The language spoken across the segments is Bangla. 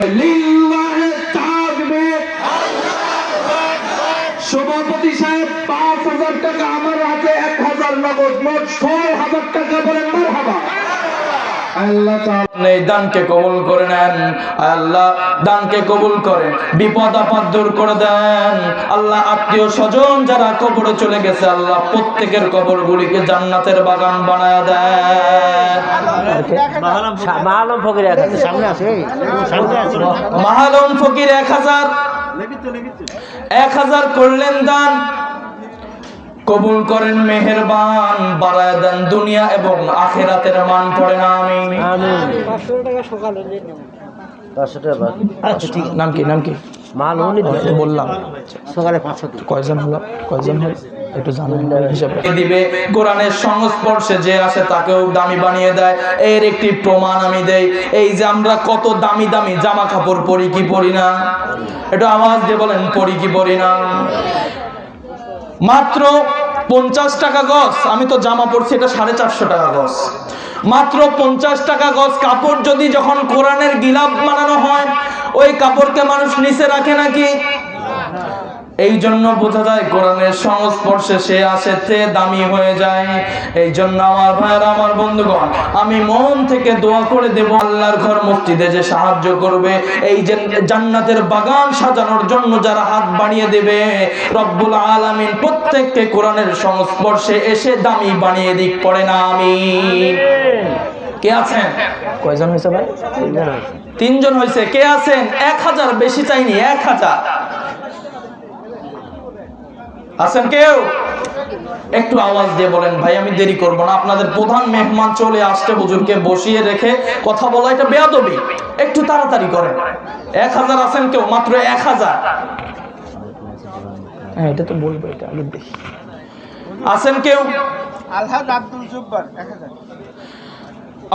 লিল্লাহে তাকবীর। সভাপতি সাহেব পাঁচ হাজার টাকা আমার হাতে এক হাজার নগদ মোট ছয় হাজার টাকা বলেন মারহাবা আল্লাহ তাআলা এই দানকে কবুল করে নেন। আল্লাহ দানকে কবুল করেন বিপদ আপদ দূর করে দেন। আল্লাহ আত্মীয় স্বজন যারা কবরে চলে গেছে আল্লাহ প্রত্যেকের কবর গুলিকে জান্নাতের বাগান বানায় দেন। মালম ফকির এক আছে সামনে আছে। মাহালম ফকির এক হাজার। এক হাজার করলেন দান কবুল করেন মেহেরবান বাড়ায় দেন দুনিয়া এবং আখেরাতের মান পড়ে না আমি। আচ্ছা ঠিক নাম কি নাম কি? মাল বললাম। সকালে পাঁচশো কয়জন হলো? কয়জন হলো? একটু দিবে। কোরআনের সংস্পর্শে যে আসে তাকেও দামি বানিয়ে দেয়। এর একটি প্রমাণ আমি দেই। এই যে আমরা কত দামি দামি জামা কাপড় পরি কি পরি না? একটু আওয়াজ দিয়ে বলেন পরি কি পরি না? মাত্র পঞ্চাশ টাকা গজ আমি তো জামা পড়ছি এটা সাড়ে চারশো টাকা গজ মাত্র পঞ্চাশ টাকা গজ কাপড় যদি যখন কোরআনের গিলাপ বানানো হয়, ওই কাপড়কে মানুষ নিচে রাখে নাকি? এই জন্য বোঝা যায় কোরআনের সংস্পর্শে সে আসে তে দামি হয়ে যায়। এই জন্য আমার ভাইয়ের আমার বন্ধুগণ আমি মন থেকে দোয়া করে দেব আল্লাহর ঘর মসজিদে যে সাহায্য করবে এই যে জান্নাতের বাগান সাজানোর জন্য যারা হাত বাড়িয়ে দেবে রব্বুল আলামিন প্রত্যেককে কোরআনের সংস্পর্শে এসে দামি বানিয়ে দিক পড়ে না আমি কে আছেন? কয়জন হয়েছে ভাই? তিনজন হয়েছে। কে আছেন? এক হাজার বেশি চাইনি এক হাজার। আছেন কেউ? একটু আওয়াজ দিয়ে বলেন, ভাই, আমি দেরি করব না। আপনাদের প্রধান মেহমান চলে আসছে হুজুরকে বসিয়ে রেখে। কথা বলা এটা বেয়াদবি। একটু তাড়াতাড়ি করেন। এক হাজার আছেন কেউ? মাত্র এক হাজার। হ্যাঁ এটা তো বলব, এটা আগে দেখি। আছেন কেউ? আলহাজ আব্দুল এক হাজার।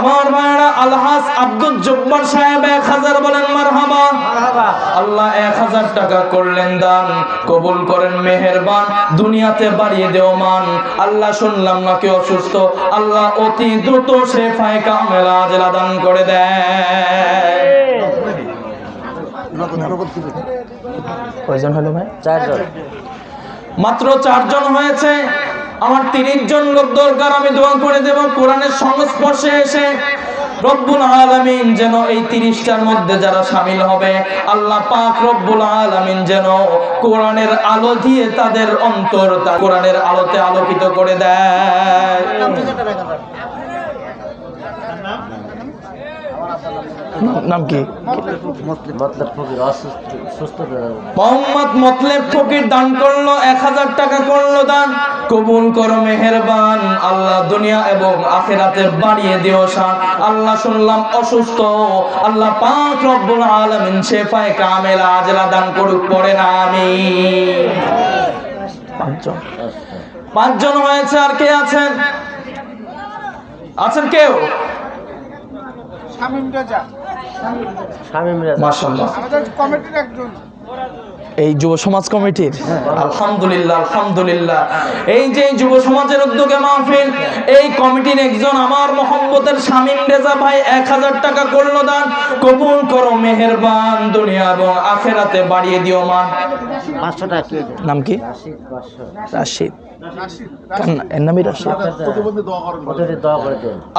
আমার ভাইরা আলহাজ আব্দুল জব্বার সাহেব এক হাজার বলেন মারহাবা। আল্লাহ এক হাজার টাকা করলেন দান কবুল করেন মেহেরবান দুনিয়াতে বাড়িয়ে দেও মান। আল্লাহ শুনলাম নাকি অসুস্থ। আল্লাহ অতি দ্রুত সে ফায় কামেলা জেলা দান করে দেয়। কয়জন হলো ভাই? চারজন মাত্র চারজন হয়েছে। আমার তিরিশ জন লোক দরকার, আমি দোয়া করে দেব, কোরআনের সংস্পর্শে এসে রব্বুল আলামিন যেন এই তিরিশটার মধ্যে যারা সামিল হবে, আল্লাহ পাক রব্বুল আলামিন যেন কোরআনের আলো দিয়ে তাদের অন্তর কোরআনের আলোতে আলোকিত করে দেয়। নাম কি? মোহাম্মদ মতলেব ফকির দান করল, এক হাজার টাকা করল দান। কবুল করো মেহেরবান। আল্লাহ দুনিয়া এবং আখেরাতে বাড়িয়ে দিও শান আল্লাহ শুনলাম অসুস্থ। আল্লাহ পাক রব্বুল আলামিন শেফায়ে কামেলা আজলা দান করুক পড়ে না আমি পাঁচজন। পাঁচজন হয়েছে আর কে আছেন? আছেন কেউ? শামীম রেজা। শামীম রাজা। মাশাআল্লাহ। আমাদের কমিটির একজন। এই যুব সমাজ কমিটির। আলহামদুলিল্লাহ আলহামদুলিল্লাহ। এই যে যুব সমাজের উদ্যোগে মাহফিল এই কমিটির একজন আমার মোহাম্মতের শামীম রেজা ভাই এক হাজার টাকা করল দান কবুল করো মেহেরবান দুনিয়া এবং আখেরাতে বাড়িয়ে দিও মান পাঁচশো টাকা নাম কি? রাশিদ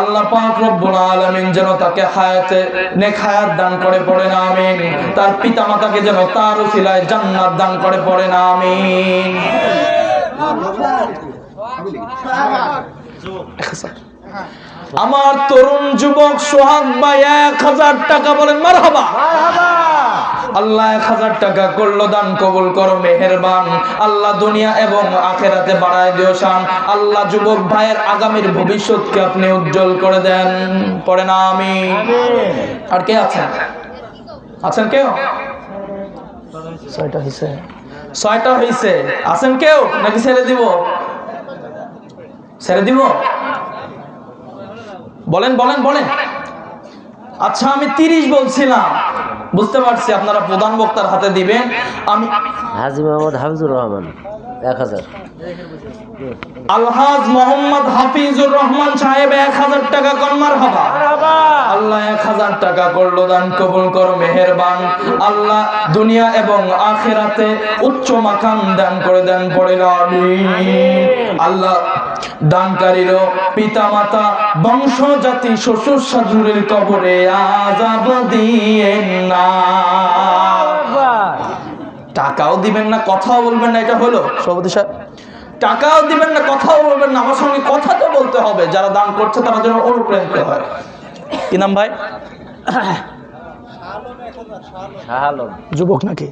আল্লাহ পাক রব্বুল আলামিন যেন তাকে হায়াতে নেক হায়াত দান করে পড়ে না আমিন। তার পিতামাতাকে যেন তার উসিলায় জান্নাত দান করে পড়ে না আমিন। আমার তরুণ যুবক সোহাগ ভাই, এক হাজার টাকা বলেন মার আল্লাহ এক হাজার টাকা করল, দান কবুল করো, মেহেরবান। আল্লাহ দুনিয়া এবং আখেরাতে বাড়ায় দিও শান। আল্লাহ যুবক ভাইয়ের আগামীর ভবিষ্যৎকে আপনি উজ্জ্বল করে দেন। পড়ে না আমি আর কে আছেন? আছেন কেউ? ছয়টা হয়েছে ছয়টা হয়েছে আছেন কেউ? নাকি ছেড়ে দিব? ছেড়ে দিব? বলেন বলেন বলেন। আচ্ছা আমি তিরিশ বলছিলাম। বুঝতে পারছি আপনারা প্রধান বক্তার হাতে দিবেন। আমি হাজি মোহাম্মদ হাফিজুর রহমান। আল্লাহ দুনিয়া এবং আখেরাতে উচ্চ মাকাম দান করে দেন পড়ে আল্লাহ দানকারীরও পিতা মাতা বংশ জাতি শ্বশুর শাশুড়ির কবরে আজাব দিয়ে না। টাকাও দিবেন না কথাও বলবেন না এটা হলো। সভাপতি সাহেব। টাকাও দিবেন না কথাও বলবেন না আমার সঙ্গে কথা তো বলতে হবে। যারা দান করছে তারা যেন অনুপ্রাণিত হয়। কি নাম ভাই? শাহ যুবক নাকি?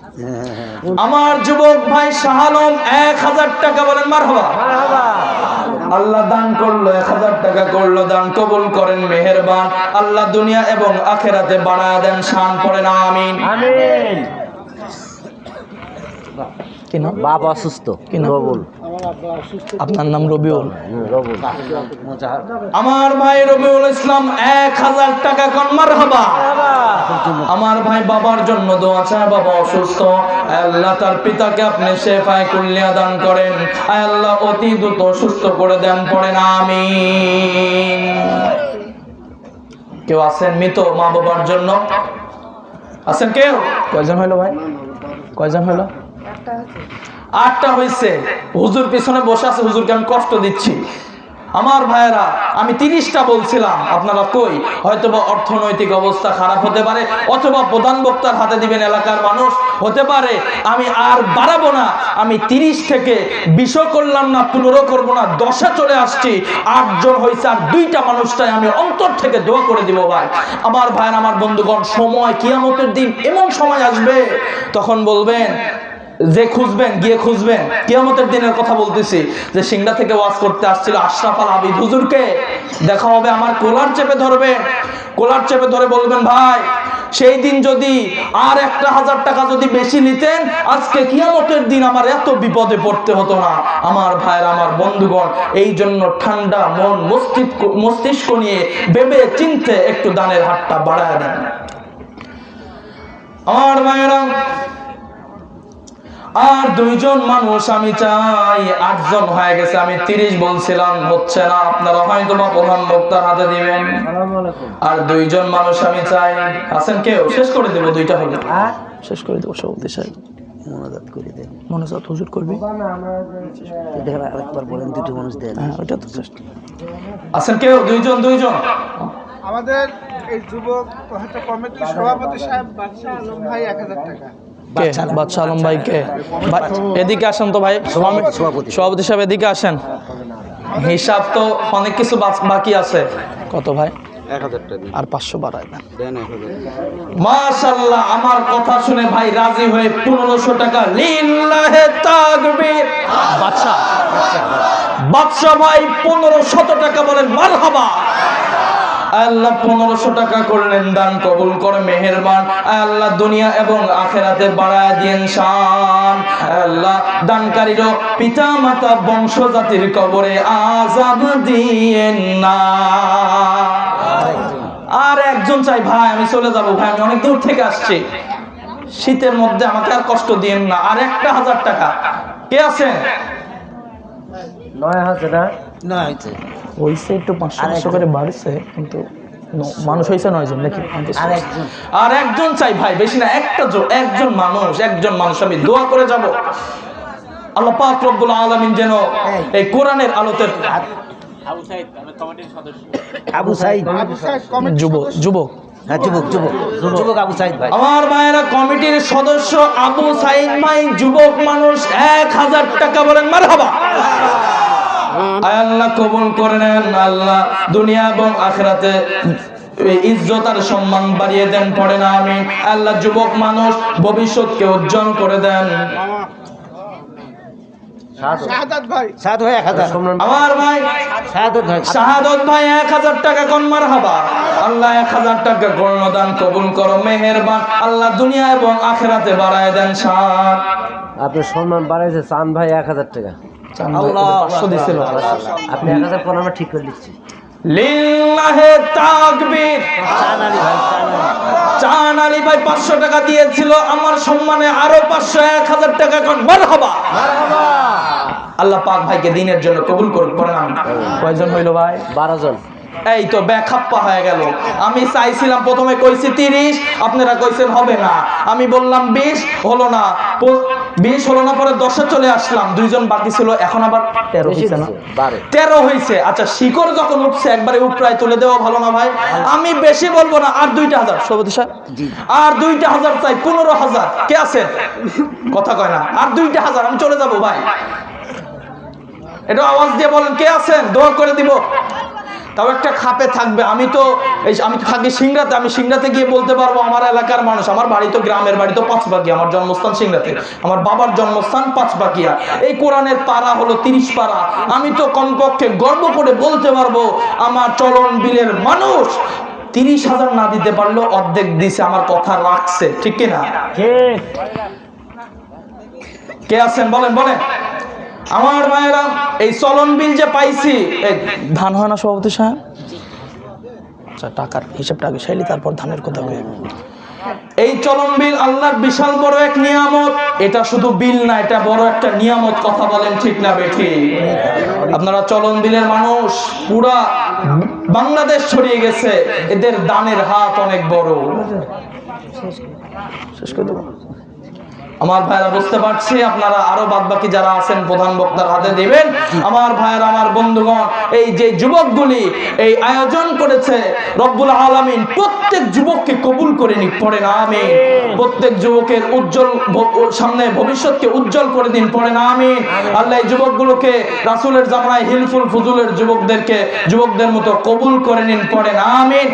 আমার যুবক ভাই শাহ আলম এক হাজার টাকা বলেন মার হবা আল্লাহ দান করল এক হাজার টাকা করল দান কবুল করেন মেহেরবান। আল্লাহ দুনিয়া এবং আখেরাতে বাড়ায় দেন শান পড়েন আমিন। আমিন। কি নাম? বাপ অসুস্থ। কি নাম? রবুল। আপনার নাম রবিউল? রবুল। আমার ভাই রবিউল ইসলাম এক হাজার টাকা কনমার হবা আমার ভাই বাবার জন্য দোয়া চায় বাবা অসুস্থ। আল্লাহ তার পিতাকে আপনি শেফায় কুল্লিয়া দান করেন। আয় আল্লাহ অতি দ্রুত সুস্থ করে দেন পড়েন আমিন। কেউ আছেন মৃত মা বাবার জন্য? আছেন কেউ? কয়জন হইল ভাই? কয়জন হইল? আটটা হয়েছে হুজুর পিছনে বসে আছে, হুজুরকে আমি কষ্ট দিচ্ছি। আমার ভাইয়েরা, আমি তিরিশটা বলছিলাম, আপনারা কই? হয়তো অর্থনৈতিক অবস্থা খারাপ হতে পারে, অথবা প্রধান বক্তার হাতে দিবেন এলাকার মানুষ, হতে পারে। আমি আর বাড়াবো না, আমি তিরিশ থেকে বিশও করলাম না, পনেরো করব না, দশে চলে আসছি, আটজন হয়েছে আর দুইটা মানুষটাই আমি অন্তর থেকে দোয়া করে দিব ভাই। আমার ভাইয়ের, আমার বন্ধুগণ, সময়, কিয়ামতের দিন এমন সময় আসবে, তখন বলবেন যে খুঁজবেন, গিয়ে খুঁজবেন। কিয়ামতের দিনের কথা বলতেছি, যে সিংড়া থেকে ওয়াজ করতে আসছিল আশরাফ আল আবিদ। হুজুরকে দেখা হবে, আমার কোলার চেপে ধরবে। কোলার চেপে ধরে বলবেন, ভাই, সেই দিন যদি আর একটা হাজার টাকা যদি বেশি নিতেন, আজকে কিয়ামতের দিন আমার এত বিপদে পড়তে হতো না। আমার ভাইয়ের, আমার বন্ধুগণ, এই জন্য ঠান্ডা মন, মস্তিষ্ক মস্তিষ্ক নিয়ে ভেবে চিনতে একটু দানের হাতটা বাড়ায় দেন। আমার ভাইয়েরা আর দুইজন মানুষ আমি চাই আটজন হয়ে গেছে আমি তিরিশ বলছিলাম হচ্ছে না। আপনারা হয়তো বা প্রধান বক্তার হাতে দিবেন। আর দুইজন মানুষ আমি চাই। আছেন কেউ? শেষ করে দেবো দুইটা হলে। শেষ করে দেবো সভাপতি সাহেব মনোজাত করে দেন। মনোজাত হুজুর করবি? আরেকবার বলেন দুটো মানুষ দেন। হ্যাঁ ওটা তো চেষ্টা আছেন কেউ? দুইজন দুইজন? আমাদের এই যুবক কমিটির সভাপতি সাহেব বাদশাহ আলম ভাই এক হাজার টাকা। আলম এদিকে আসেন তো ভাই। সভাপতি। সভাপতি। সাহেব এদিকে আসেন। হিসাব তো অনেক কিছু বাকি আছে। কত ভাই? আর পাঁচশো বাড়ায় দেন। মাশাল্লাহ আমার কথা শুনে ভাই রাজি হয়ে পনেরোশো টাকা লিল্লাহে তাকবীর। বাদশা বাদশা ভাই পনেরো শত টাকা বলেন মারহাবা। আল্লাহ পনেরোশো টাকা করলেন, দান কবুল কর, মেহেরবান। আল্লাহ দুনিয়া এবং আখেরাতে বাড়ায় দিয়েন শান। আল্লাহ দানকারীরও পিতা মাতা বংশ জাতির কবরে আজাব দিয়েন না। আর একজন চাই, ভাই, আমি চলে যাব, ভাই, আমি অনেক দূর থেকে আসছি। শীতের মধ্যে আমাকে আর কষ্ট দিয়েন না। আর একটা হাজার টাকা। কে আছেন নয় হাজার না। নয় হয়েছে। হয়েছে একটু পাঁচশো পাঁচশো করে বাড়ছে কিন্তু মানুষ হয়েছে নয় জন নাকি আর একজন। চাই ভাই বেশি না একটা জন একজন মানুষ একজন মানুষ আমি দোয়া করে যাব। আল্লাহ পাক রব্বুল আলামিন যেন এই। কোরআনের আলোতে আবু সাইদ আবু সাহেব কমিটি যুবক যুবক। হ্যাঁ যুবক যুবক। যুবক। আবু সাইদ ভাই। আমার ভাইয়েরা কমিটির সদস্য আবু সাইদ ভাই যুবক মানুষ এক হাজার টাকা বলেন মার হবা আল্লাহ কবুল করে নেন আল্লাহ দুনিয়া এবং আখেরাতে এই ইজ্জত আর সম্মান বাড়িয়ে দেন পড়ে না আমি আল্লাহ যুবক মানুষ ভবিষ্যৎকে উজ্জ্বল করে দেন। শাহাদাত ভাই। সাদ ভাই এক হাজার। আমার ভাই শাহাদত ভাই। এক হাজার টাকা কোন মার হাবা আল্লাহ এক হাজার টাকা গণ্যদান কবুল করো মেহেরবান। আল্লাহ দুনিয়া এবং আখেরাতে বাড়ায় দেন শান আপনার সম্মান বাড়াইছে চান ভাই এক হাজার টাকা। পাঁচশো দিছিল আপনি এক হাজার পর ঠিক করে দিচ্ছি। লিল্লাহে তাকবীর। চান আলী ভাই চান আলী। চান আলী ভাই পাঁচশো টাকা দিয়েছিল আমার সম্মানে আরও পাঁচশো এক হাজার টাকা কোন মার হাবা আল্লাহ পাক ভাইকে দিনের জন্য কবুল করুক পড়েন আমি কয়জন হইল ভাই? বারো জন। এই তো ব্যাখাপ্পা হয়ে গেল। আমি চাইছিলাম প্রথমে কইছি তিরিশ আপনারা কইছেন হবে না। আমি বললাম বিশ হলো না। বিশ হলো না পরে দশে চলে আসলাম। দুইজন বাকি ছিল এখন আবার তেরো হয়েছে না? তেরো হয়েছে আচ্ছা শিকড় যখন উঠছে একবারে উপরায় তুলে দেওয়া ভালো না ভাই। আমি বেশি বলব না আর দুইটা হাজার। সাহেব? আর দুইটা হাজার চাই পনেরো হাজার। কে আছেন? কথা কয় না। আর দুইটা হাজার আমি চলে যাব ভাই। এটা আওয়াজ দিয়ে বলেন কে আছেন? দোয়া করে দিব। তাও একটা খাপে থাকবে। আমি তো এই আমি থাকি সিংড়াতে আমি সিংড়াতে গিয়ে বলতে পারব আমার এলাকার মানুষ আমার বাড়ি তো গ্রামের বাড়ি তো পাঁচবাকিয়া আমার জন্মস্থান সিংড়াতে। আমার বাবার জন্মস্থান পাঁচবাকিয়া এই কোরআনের পাড়া হলো তিরিশ পাড়া। আমি তো কমপক্ষে গর্ব করে বলতে পারব আমার চলন বিলের মানুষ তিরিশ হাজার না দিতে পারলেও অর্ধেক দিছে আমার কথা রাখছে। ঠিক কিনা? ঠিক কে আছেন? বলেন বলেন। আমার মায়েরা এই চলন বিল যে পাইছি ধান হয় না সভাপতি সাহেব? আচ্ছা টাকার হিসাবটা আগে চাইলি তারপর ধানের কথা বলি এই চলন বিল আল্লাহর বিশাল বড় এক নিয়ামত, এটা শুধু বিল না, এটা বড় একটা নিয়ামত, কথা বলেন ঠিক না বেঠি? আপনারা চলন বিলের মানুষ, পুরা বাংলাদেশ ছড়িয়ে গেছে, এদের দানের হাত অনেক বড়। শেষ করে দেবো। আমার ভাইরা বুঝতে পারছি, আপনারা আরও বাদ বাকি যারা আছেন, প্রধান বক্তার হাতে দিবেন। আমার ভাইয়ের আমার বন্ধুগণ, এই যে যুবকগুলি এই আয়োজন করেছে, রব্বুল আলামিন প্রত্যেক যুবককে কবুল করে নি পড়ে না আমি প্রত্যেক যুবকের উজ্জ্বল সামনে ভবিষ্যৎকে উজ্জ্বল করে দিন, পড়ে না আমি আল্লাহ এই যুবকগুলোকে রাসূলের জামানায় হিলফুল ফুজুলের যুবকদেরকে, যুবকদের মতো কবুল করে নিন, পড়ে না, আমিন।